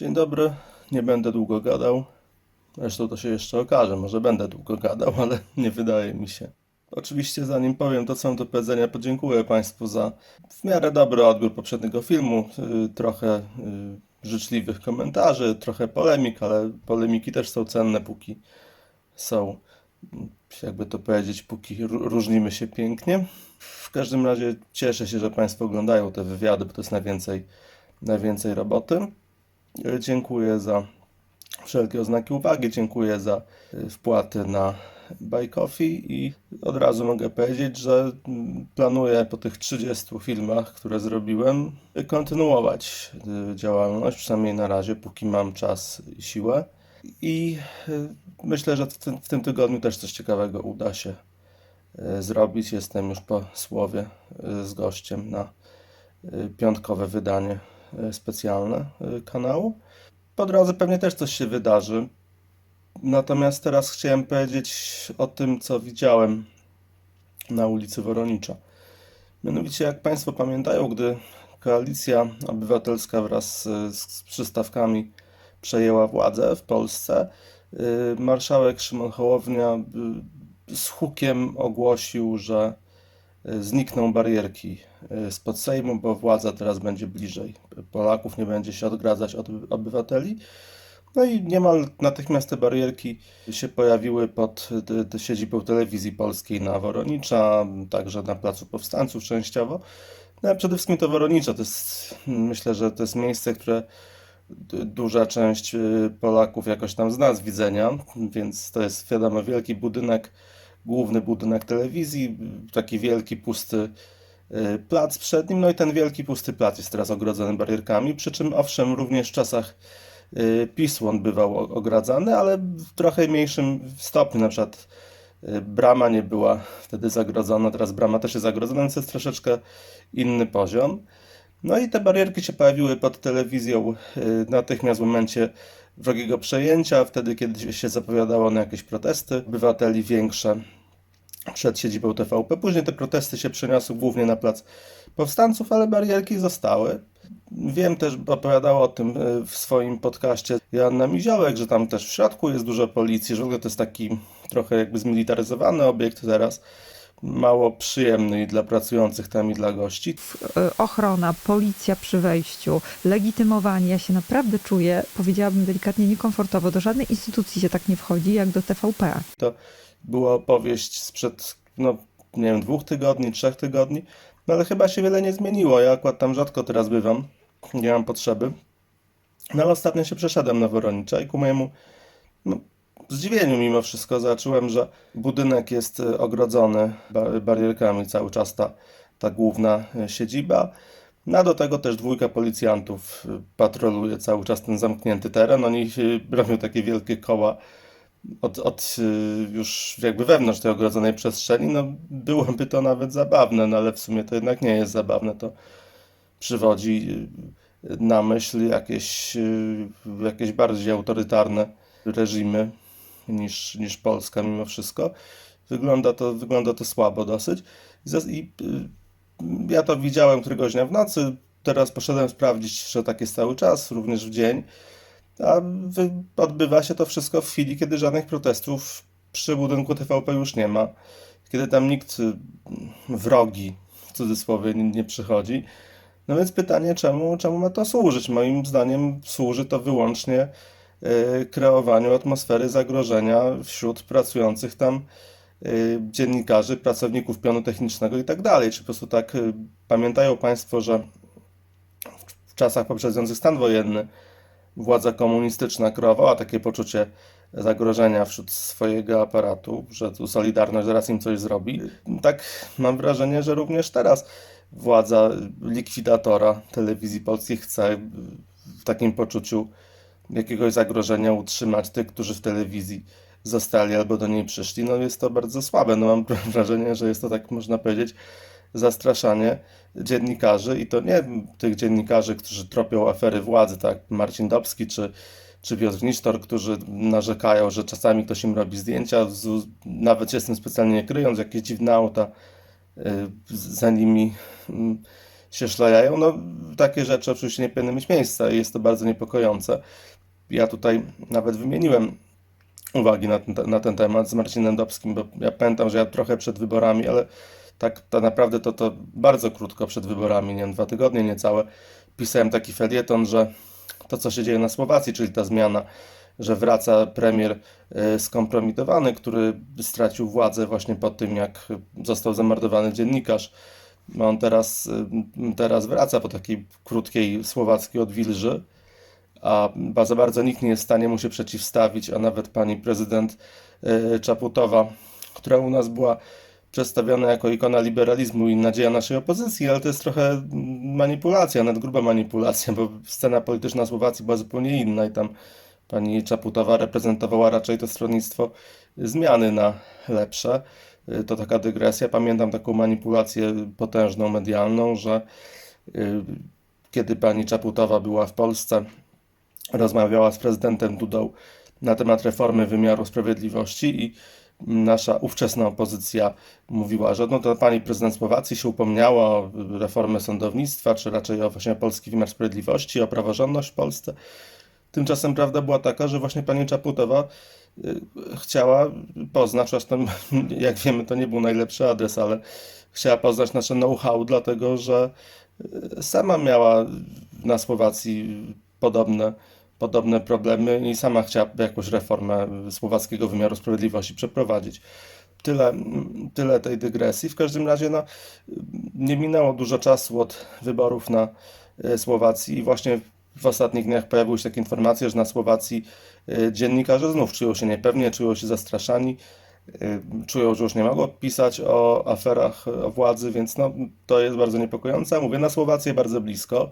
Dzień dobry, nie będę długo gadał. Zresztą to się jeszcze okaże, może będę długo gadał, ale nie wydaje mi się. Oczywiście zanim powiem to, co mam do powiedzenia, podziękuję Państwu za w miarę dobry odbiór poprzedniego filmu. Yy, Trochę yy, życzliwych komentarzy, trochę polemik, ale polemiki też są cenne, póki są, jakby to powiedzieć, póki ró- różnimy się pięknie. W każdym razie cieszę się, że Państwo oglądają te wywiady, bo to jest najwięcej, najwięcej roboty. Yy, Dziękuję za wszelkie oznaki uwagi. Dziękuję za y, wpłaty na Buy Coffee i od razu mogę powiedzieć, że mm, planuję po tych 30 filmach, które zrobiłem, y, kontynuować działalność, przynajmniej na razie, póki mam czas i siłę. I myślę, że w tym, w tym tygodniu też coś ciekawego uda się zrobić. Jestem już po słowie z gościem na piątkowe wydanie specjalne y, kanału. Po drodze pewnie też coś się wydarzy. Natomiast teraz chciałem powiedzieć o tym, co widziałem na ulicy Woronicza. Mianowicie, jak Państwo pamiętają, gdy koalicja obywatelska wraz z, z przystawkami przejęła władzę w Polsce, marszałek Szymon Hołownia z hukiem ogłosił, że znikną barierki y, spod Sejmu, bo władza teraz będzie bliżej Polaków, nie będzie się odgradzać od obywateli. No i niemal natychmiast te barierki się pojawiły pod siedzibą telewizji polskiej na Woronicza, także na Placu Powstańców częściowo. No ale przede wszystkim to Woronicza, to jest, myślę, że to jest miejsce, które duża część y, Polaków jakoś tam zna z widzenia, więc to jest wiadomo wielki budynek, główny budynek telewizji, taki wielki pusty y, plac przed nim, no i ten wielki pusty plac jest teraz ogrodzony barierkami, przy czym owszem również w czasach y, PiS on bywał ogradzany, ale w trochę mniejszym stopniu, na przykład y, brama nie była wtedy zagrodzona, teraz brama też jest zagrodzona, więc jest troszeczkę inny poziom. No i te barierki się pojawiły pod telewizją natychmiast w momencie wrogiego przejęcia, wtedy kiedy się zapowiadało na jakieś protesty obywateli większe przed siedzibą TVP. Później te protesty się przeniosły głównie na plac powstańców, ale barierki zostały. Wiem też, opowiadała o tym y, w swoim podcaście Joanna Miziołek, że tam też w środku jest dużo policji, że w ogóle to jest taki trochę jakby zmilitaryzowany obiekt teraz, mało przyjemny i dla pracujących tam i dla gości. e, ochrona, policja przy wejściu, legitymowanie. Ja się naprawdę czuję, powiedziałabym delikatnie, niekomfortowo. Do żadnej instytucji się tak nie wchodzi jak do TVP. To była opowieść sprzed, no nie wiem, dwóch tygodni, trzech tygodni, no ale chyba się wiele nie zmieniło. Ja akurat tam rzadko teraz bywam, nie mam potrzeby. No ale ostatnio się przeszedłem na Woronicza i ku mojemu no, zdziwieniu mimo wszystko zobaczyłem, że budynek jest e, ogrodzony ba- barierkami cały czas ta, ta główna e, siedziba. No do tego też dwójka policjantów e, patroluje cały czas ten zamknięty teren. Oni robią takie wielkie koła od, od y, już jakby wewnątrz tej ogrodzonej przestrzeni, no byłoby to nawet zabawne, no ale w sumie to jednak nie jest zabawne, to przywodzi y, na myśl jakieś, y, jakieś bardziej autorytarne reżimy niż, niż Polska mimo wszystko. Wygląda to, wygląda to słabo dosyć. I, i y, ja to widziałem któregoś dnia w nocy, teraz poszedłem sprawdzić, że tak jest cały czas, również w dzień. A odbywa się to wszystko w chwili, kiedy żadnych protestów przy budynku TVP już nie ma. Kiedy tam nikt y, wrogi, w cudzysłowie, nie, przychodzi. No więc pytanie, czemu, czemu ma to służyć? Moim zdaniem służy to wyłącznie kreowaniu atmosfery zagrożenia wśród pracujących tam y, dziennikarzy, pracowników pionu technicznego i tak dalej. Czy po prostu tak y, pamiętają Państwo, że w czasach poprzedzających stan wojenny władza komunistyczna kreowała takie poczucie zagrożenia wśród swojego aparatu, że tu Solidarność zaraz im coś zrobi. Tak mam wrażenie, że również teraz władza likwidatora telewizji polskiej chce w takim poczuciu jakiegoś zagrożenia utrzymać tych, którzy w telewizji zostali albo do niej przyszli. No jest to bardzo słabe. No mam wrażenie, że jest to tak można powiedzieć zastraszanie dziennikarzy i to nie tych dziennikarzy, którzy tropią afery władzy, tak Marcin Dobski czy, czy Piotr Nisztor, którzy narzekają, że czasami ktoś im robi zdjęcia, z, nawet się z tym specjalnie nie kryjąc, jakieś dziwne auta y, za nimi mm, się szlajają. No, takie rzeczy oczywiście nie powinny mieć miejsca i jest to bardzo niepokojące. Ja tutaj nawet wymieniłem uwagi na ten, na ten temat z Marcinem Dobskim, bo ja pamiętam, że ja trochę przed wyborami, ale tak, naprawdę to, to bardzo krótko przed wyborami, nie wiem, dwa tygodnie niecałe, pisałem taki felieton, że to, co się dzieje na Słowacji, czyli ta zmiana, że wraca premier e, skompromitowany, który stracił władzę właśnie po tym, jak został zamordowany dziennikarz. No On teraz, e, teraz wraca po takiej krótkiej słowackiej odwilży, a za bardzo nikt nie jest w stanie mu się przeciwstawić, a nawet pani prezydent e, Czaputowa, która u nas była przedstawiona jako ikona liberalizmu i nadzieja naszej opozycji, ale to jest trochę manipulacja, nawet gruba manipulacja, bo scena polityczna Słowacji była zupełnie inna i tam pani Czaputowa reprezentowała raczej to stronnictwo zmiany na lepsze. Y, To taka dygresja. Pamiętam taką manipulację potężną medialną, że y, kiedy pani Czaputowa była w Polsce, rozmawiała z prezydentem Dudą na temat reformy wymiaru sprawiedliwości i nasza ówczesna opozycja mówiła, że no to pani prezydent Słowacji się upomniała o reformę sądownictwa, czy raczej o właśnie polski wymiar sprawiedliwości, o praworządność w Polsce. Tymczasem prawda była taka, że właśnie pani Czaputowa y, chciała poznać, zresztą jak wiemy to nie był najlepszy adres, ale chciała poznać nasze know-how, dlatego że y, sama miała na Słowacji podobne, podobne problemy i sama chciała jakąś reformę słowackiego wymiaru sprawiedliwości przeprowadzić. Tyle, tyle tej dygresji. W każdym razie no, nie minęło dużo czasu od wyborów na e, Słowacji i właśnie w ostatnich dniach pojawiły się takie informacje, że na Słowacji e, dziennikarze znów czują się niepewnie, czują się zastraszani, e, czują, że już nie mogą pisać o aferach o władzy, więc no, to jest bardzo niepokojące. Mówię, na Słowację bardzo blisko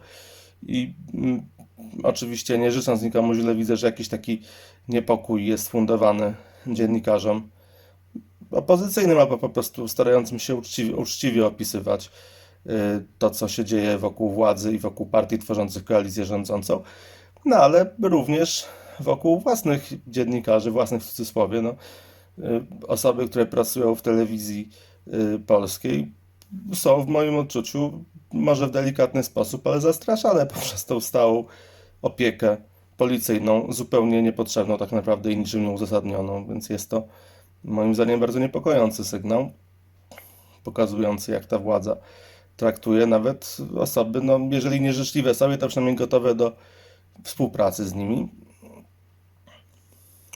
i mm, oczywiście nie życząc nikomu źle, widzę, że jakiś taki niepokój jest fundowany dziennikarzom. Opozycyjnym albo po prostu starającym się uczciwie, uczciwie opisywać y, to, co się dzieje wokół władzy i wokół partii tworzących koalicję rządzącą, no ale również wokół własnych dziennikarzy, własnych w cudzysłowie, no, y, osoby, które pracują w telewizji y, polskiej, są w moim odczuciu, może w delikatny sposób, ale zastraszane poprzez tą stałą opiekę policyjną, zupełnie niepotrzebną tak naprawdę i niczym nieuzasadnioną, więc jest to moim zdaniem bardzo niepokojący sygnał, pokazujący jak ta władza traktuje nawet osoby, no jeżeli nie życzliwe sobie, to przynajmniej gotowe do współpracy z nimi.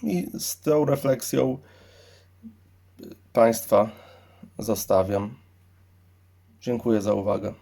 I z tą refleksją Państwa zostawiam. Dziękuję za uwagę.